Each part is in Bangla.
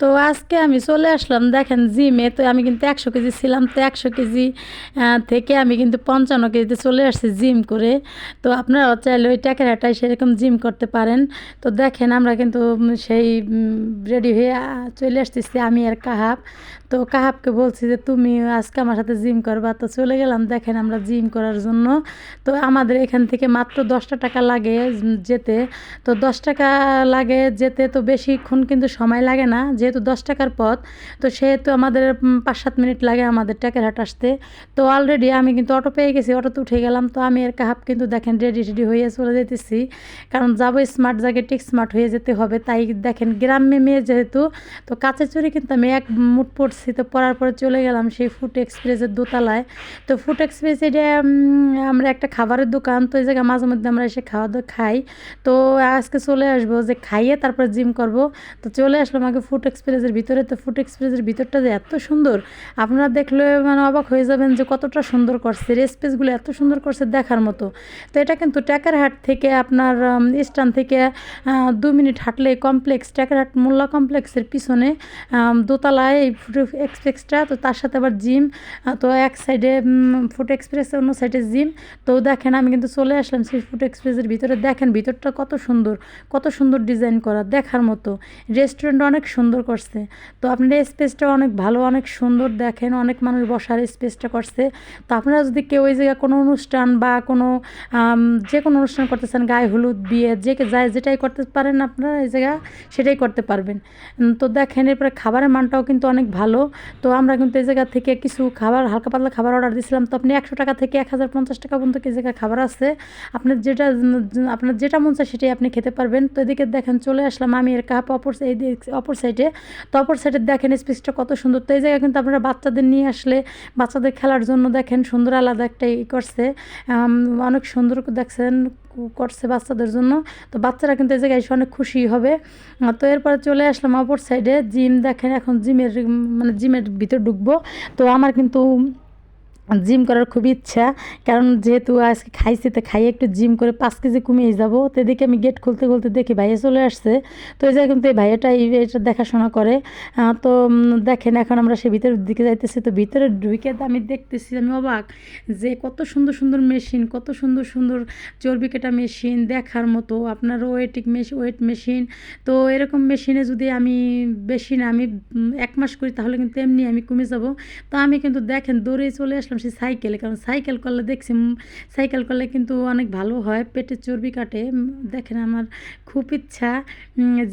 তো আজকে আমি চলে আসলাম, দেখেন জিমে, তো আমি কিন্তু একশো কেজি ছিলাম, তো একশো কেজি থেকে আমি কিন্তু পঞ্চান্ন কেজিতে চলে আসছি জিম করে। তো আপনারা চাইলে ওই ট্যাকের হাটায় সেরকম জিম করতে পারেন। তো দেখেন আমরা কিন্তু সেই রেডি হয়ে চলে আসতেছি আমি আর কাহাব। তো কাহাবকে বলছি যে, তুমি আজকে আমার সাথে জিম করবা? তো চলে গেলাম, দেখেন আমরা জিম করার জন্য। তো আমাদের এখান থেকে মাত্র দশটা টাকা লাগে যেতে। তো দশ টাকা লাগে যেতে তো বেশিক্ষণ কিন্তু সময় লাগে না, যেহেতু দশ টাকার পথ। তো সেহেতু আমাদের পাঁচ সাত মিনিট লাগে আমাদের হাট আসতে। তো অলরেডি আমি কিন্তু অটো পেয়ে গেছি, অটোতে উঠে গেলাম। তো আমি এর কাহাব কিন্তু দেখেন রেডি রেডি হয়ে চলে যেতেছি কারণ যাব স্মার্ট জায়গায়, ঠিক স্মার্ট হয়ে যেতে হবে। তাই দেখেন গ্রামে মেয়ে যেহেতু, তো কাছে চুরি কিন্তু আমি এক মুঠ পড়ছি। তো পড়ার পরে চলে গেলাম সেই ফুড এক্সপ্রেসের দোতলায়। তো ফুড এক্সপ্রেস এটা আমরা একটা খাবারের দোকান, তো এই জায়গায় মাঝে মধ্যে আমরা এসে খাওয়া দাওয়া খাই। তো আজকে চলে আসব যে খাইয়ে তারপর জিম করব। তো চলে আসলাম আগে ফুড এক্সপ্রেসের ভিতরে। তো ফুড এক্সপ্রেসের ভিতরটা যে এত সুন্দর, আপনারা দেখলে মানে অবাক হয়ে যাবেন যে কতটা সুন্দর করছে। স্পেসগুলো এত সুন্দর করছে দেখার মতো। তো এটা কিন্তু ট্যাকারহাট থেকে আপনার স্টান থেকে দু মিনিট হাঁটলে কমপ্লেক্স ট্যাকারহাট মোল্লা কমপ্লেক্সের পিছনে দোতলায় এই ফুড এক্সপ্রেসটা তো তার সাথে আবার জিম তো এক সাইডে ফুড এক্সপ্রেস অন্য সাইডে জিম। তো দেখেন, আমি কিন্তু চলে আসলাম সেই ফুড এক্সপ্রেসের ভিতরে। দেখেন, ভিতরটা কত সুন্দর কত সুন্দর ডিজাইন করা, দেখার মতো। রেস্টুরেন্ট অনেক সুন্দর করছে। তো আপনার স্পেসটা অনেক ভালো, অনেক সুন্দর দেখেন, অনেক মানুষ বসার স্পেসটা করছে। তো আপনারা যদি কেউ ওই জায়গায় কোনো অনুষ্ঠান বা কোনো যে কোনো অনুষ্ঠান করতে চান, গায়ে হলুদ, বিয়ে, যে যায়, যেটাই করতে পারেন আপনারা এই জায়গা, সেটাই করতে পারবেন। তো দেখেন, এরপরে খাবারের মানটাও কিন্তু অনেক ভালো। তো আমরা কিন্তু এই জায়গা থেকে কিছু খাবার, হালকা পাতলা খাবার অর্ডার দিয়েছিলাম তো আপনি একশো টাকা থেকে এক হাজার পঞ্চাশ টাকা পর্যন্ত কি জায়গায় খাবার আছে। আপনার যেটা আপনার যেটা মন চায় সেটাই আপনি খেতে পারবেন। তো এদিকে দেখেন চলে আসলাম আমি এর কাপ অপর এই অপর সাইডে তো অপর সাইডে দেখেন স্পেসটা কত সুন্দর। তো এই জায়গায় কিন্তু আপনারা বাচ্চাদের নিয়ে আসলে, বাচ্চাদের খেলার জন্য দেখেন সুন্দর আলাদা একটা ই করছে। অনেক সুন্দর দেখছেন। করছে বাচ্চাদের জন্য। তো বাচ্চারা কিন্তু এই জায়গায় এসে অনেক খুশি হবে। তো এরপরে চলে আসলাম অপর সাইডে জিম দেখেন, এখন জিমের মানে জিমের ভিতর ঢুকবো। তো আমার কিন্তু জিম করার খুব ইচ্ছা। কারণ যেহেতু আজকে খাইছি, তো খাইয়ে একটু জিম করে পাঁচ কেজি কমিয়ে যাব। তো এদিকে আমি গেট খুলতে খুলতে দেখি ভাইয়া চলে আসছে। তো এই জায়গায় কিন্তু এই ভাইয়াটা এটা দেখাশোনা করে। তো দেখেন এখন আমরা সে ভিতরের দিকে যাইতেছি। তো ভিতরে ঢুকে তো আমি দেখতেছি, আমি অবাক যে কত সুন্দর সুন্দর মেশিন কত সুন্দর সুন্দর চর্বি কাটা মেশিন দেখার মতো। আপনার ওয়েটিক মেশিন ওয়েট মেশিন তো এরকম মেশিনে যদি আমি বেশি না, আমি এক মাস করি, তাহলে কিন্তু এমনি আমি কমে যাব। তো আমি কিন্তু দেখেন দৌড়ে চলে আসলাম। সেই সাইকেলে, কারণ সাইকেল করলে দেখছি সাইকেল করলে কিন্তু অনেক ভালো হয় পেটের চর্বি কাটে দেখেন আমার খুব ইচ্ছা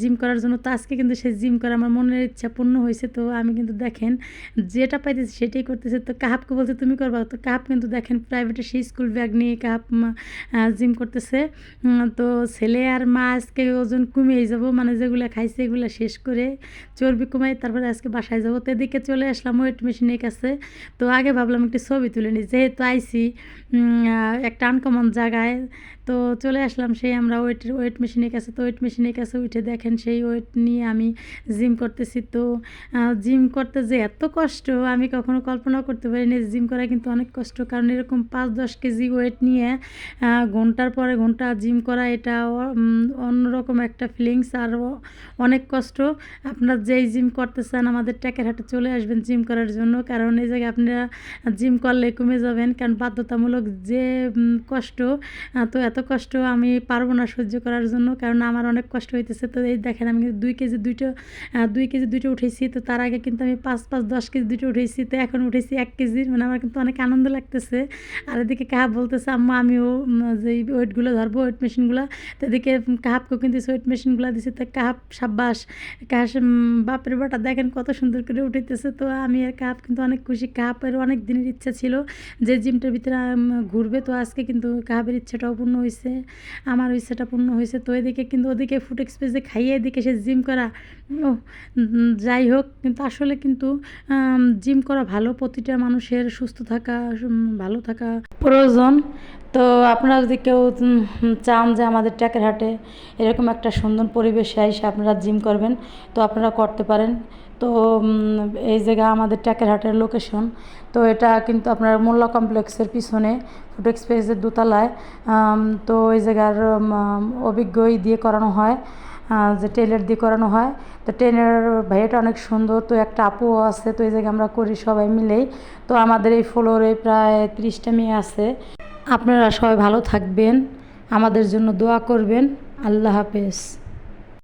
জিম করার জন্য। তো আজকে কিন্তু সেই জিম করা আমার মনের ইচ্ছা পূর্ণ হয়েছে। তো আমি কিন্তু দেখেন, যেটা পাইতেছি সেটাই করতেছে। তো কাহাবকে বলছে, তুমি করবা? তো কাহাব কিন্তু দেখেন প্রাইভেটে সেই স্কুল ব্যাগ নিয়ে কাহাব জিম করতেছে। তো ছেলে আর মা আজকে ওজন কমিয়ে যাব মানে যেগুলো খাইছে এগুলো শেষ করে চর্বি কমাই তারপরে আজকে বাসায় যাব। তো এদিকে চলে আসলাম ওয়েট মেশিনের কাছে। তো আগে ভাবলাম একটু ছবি তুলে নিই। যেহেতু আইসি একটা আনকমন জায়গায় তো চলে আসলাম সেই আমরা ওয়েট ওয়েট মেশিনের কাছে। তো ওয়েট মেশিনের কাছে উঠে দেখেন সেই ওয়েট নিয়ে আমি জিম করতেছি। তো জিম করতে যে এত কষ্ট আমি কখনো কল্পনা করতে পারিনি জিম করা কিন্তু অনেক কষ্ট। কারণ এরকম পাঁচ, দশ কেজি ওয়েট নিয়ে ঘণ্টার পরে ঘণ্টা জিম করা এটা অন্যরকম একটা ফিলিংস আর অনেক কষ্ট। আপনার যেই জিম করতে চান আমাদের ট্যাকের হাটে চলে আসবেন জিম করার জন্য। কারণ এই জায়গায় আপনারা জিম করলে কমে যাবেন। কারণ বাধ্যতামূলক যে কষ্ট তো এত কষ্ট আমি পারব না সহ্য করার জন্য কারণ আমার অনেক কষ্ট হইতেছে। তো এই দেখেন আমি কিন্তু দুই কেজি দুইটা দুই কেজি দুইটা উঠেছি। তো তার আগে কিন্তু আমি পাঁচ পাঁচ, দশ কেজি দুইটা উঠেছি। তো এখন উঠেছি এক কেজির মানে আমার কিন্তু অনেক আনন্দ লাগতেছে। আর এদিকে কাহাব বলতেছে, আম্মা, আমিও যে ওয়েটগুলো ধরবো, ওয়েট মেশিনগুলো। তো এদিকে কাহাবকেও কিন্তু ওয়েট মেশিনগুলো দিছে। তো কাহাব সাব্বাস কাহাস বাপের বাটা দেখেন কত সুন্দর করে উঠেতেছে তো আমি আর কাহাব কিন্তু অনেক খুশি। কাহাবের অনেক দিনের ইচ্ছা ছিল যে জিমটার ভিতরে ঘুরবে। তো আজকে কিন্তু কাহাবের ইচ্ছাটাও পূর্ণ হয়েছে আমার ইচ্ছাটা পূর্ণ হয়েছে তো এদিকে কিন্তু ওদিকে ফুড এক্সপ্রেসে খাইয়ে এদিকে সে জিম করা, ও যাই হোক, কিন্তু আসলে কিন্তু জিম করা ভালো, প্রতিটা মানুষের সুস্থ থাকা ভালো থাকা প্রয়োজন। তো আপনারা যদি কেউ চান যে আমাদের ট্যাকের হাটে এরকম একটা সুন্দর পরিবেশে এসে আপনারা জিম করবেন, তো আপনারা করতে পারেন। তো এই জায়গা আমাদের ট্যাকের হাটের লোকেশন তো এটা কিন্তু আপনার মোল্লা কমপ্লেক্সের পিছনে ফুড এক্সপ্রেসের দোতলায়। তো এই জায়গার অভিজ্ঞই দিয়ে করানো হয় যে টেলার দিয়ে করানো হয়। তো ট্রেনের ভাইয়াটা অনেক সুন্দর। তো একটা আপুও আছে, তো এই জায়গায় আমরা করি সবাই মিলেই। তো আমাদের এই ফ্লোরে প্রায় ত্রিশটা মেয়ে আছে। আপনারা সবাই ভালো থাকবেন। আমাদের জন্য দোয়া করবেন। আল্লাহ হাফেজ।